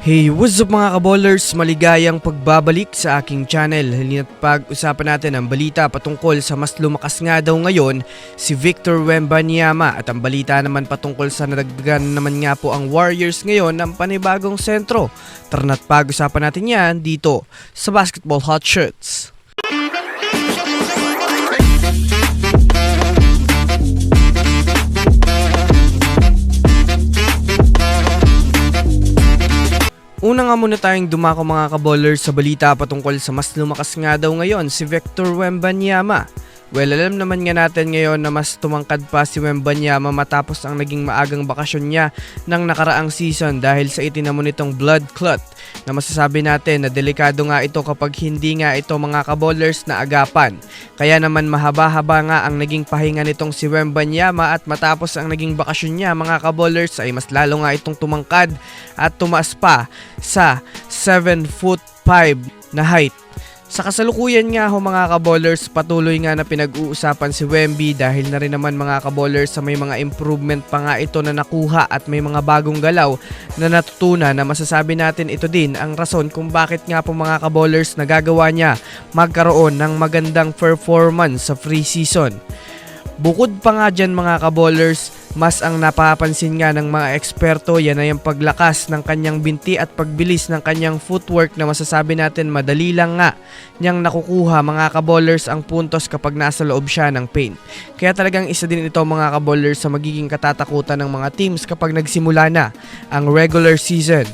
Hey, what's up mga kaballers? Maligayang pagbabalik sa aking channel. Halina't pag-usapan natin ang balita patungkol sa mas lumakas nga daw ngayon si Victor Wembanyama at ang balita naman patungkol sa nadagdagan naman nga po ang Warriors ngayon ng panibagong sentro. Tara na't pag-usapan natin yan dito sa Basketball Hot Shirts. Una nga muna tayong dumako mga kaballers sa balita patungkol sa mas lumakas nga daw ngayon si Victor Wembanyama. Well, alam naman nga natin ngayon na mas tumangkad pa si Wembanyama matapos ang naging maagang bakasyon niya ng nakaraang season dahil sa itinamo nitong blood clot na masasabi natin na delikado nga ito kapag hindi nga ito mga kaballers na agapan. Kaya naman mahaba-haba nga ang naging pahinga nitong si Wembanyama at matapos ang naging bakasyon niya mga kaballers ay mas lalo nga itong tumangkad at tumaas pa sa 7 foot 5 na height. Sa kasalukuyan nga ho mga kaballers, patuloy nga na pinag-uusapan si Wemby dahil na rin naman mga kaballers sa may mga improvement pa nga ito na nakuha at may mga bagong galaw na natutunan na masasabi natin ito din ang rason kung bakit nga po mga kaballers nagagawa niya magkaroon ng magandang performance sa free season. Bukod pa nga dyan mga kaballers, mas ang napapansin nga ng mga eksperto yan ay ang paglakas ng kanyang binti at pagbilis ng kanyang footwork na masasabi natin madali lang nga niyang nakukuha mga kaballers ang puntos kapag nasa loob siya ng paint. Kaya talagang isa din ito mga kaballers sa magiging katatakutan ng mga teams kapag nagsimula na ang regular season.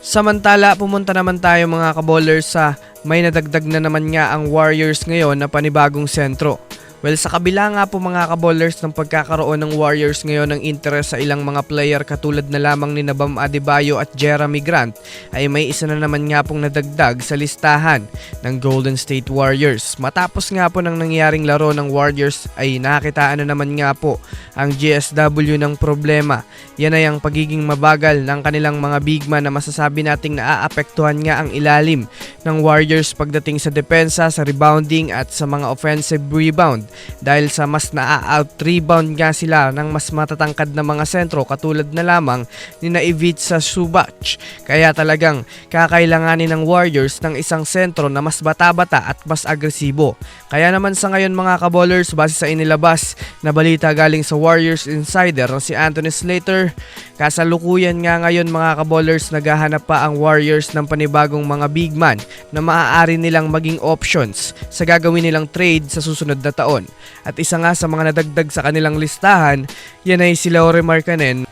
Samantala, pumunta naman tayo mga kaballers sa may nadagdag na naman nga ang Warriors ngayon na panibagong sentro. Well, sa kabila nga po mga kaballers ng pagkakaroon ng Warriors ngayon ng interest sa ilang mga player katulad na lamang ni Nabam Adebayo at Jeremy Grant ay may isa na naman nga pong nadagdag sa listahan ng Golden State Warriors. Matapos nga po ng nangyaring laro ng Warriors ay nakakitaan na naman nga po ang GSW ng problema. Yan ay ang pagiging mabagal ng kanilang mga big man na masasabi nating naaapektuhan nga ang ilalim ng Warriors pagdating sa depensa, sa rebounding at sa mga offensive rebound dahil sa mas na-out rebound nga sila ng mas matatangkad na mga sentro katulad na lamang ni Naivica Subac. Kaya talagang kakailanganin ng Warriors ng isang sentro na mas bata-bata at mas agresibo. Kaya naman sa ngayon mga kaballers base sa inilabas na balita galing sa Warriors Insider na si Anthony Slater, kasalukuyan nga ngayon mga kaballers naghahanap pa ang Warriors ng panibagong mga big man na maaari nilang maging options sa gagawin nilang trade sa susunod na taon. At isa nga sa mga nadagdag sa kanilang listahan, yan ay si Laure Markkanen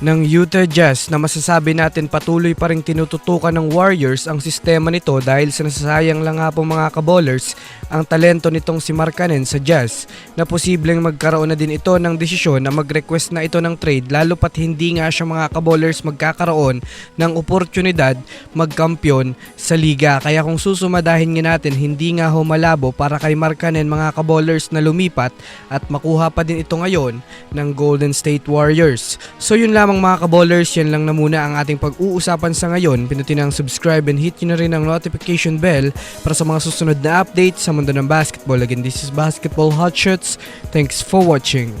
ng Utah Jazz na masasabi natin patuloy pa rin tinututukan ng Warriors ang sistema nito dahil sa nasasayang lang nga po mga kaballers ang talento nitong si Markkanen sa Jazz na posibleng magkaroon na din ito ng desisyon na mag-request na ito ng trade lalo pat hindi nga siya mga kaballers magkakaroon ng oportunidad magkampiyon sa liga kaya kung susumadahin nga natin hindi nga ho malabo para kay Markkanen mga kaballers na lumipat at makuha pa din ito ngayon ng Golden State Warriors. So yun lamang mga kaballers, yan lang na muna ang ating pag-uusapan sa ngayon. Pinutin ang subscribe and hit nyo na rin ang notification bell para sa mga susunod na updates sa mundo ng basketball. Again, this is Basketball Hot Shots. Thanks for watching.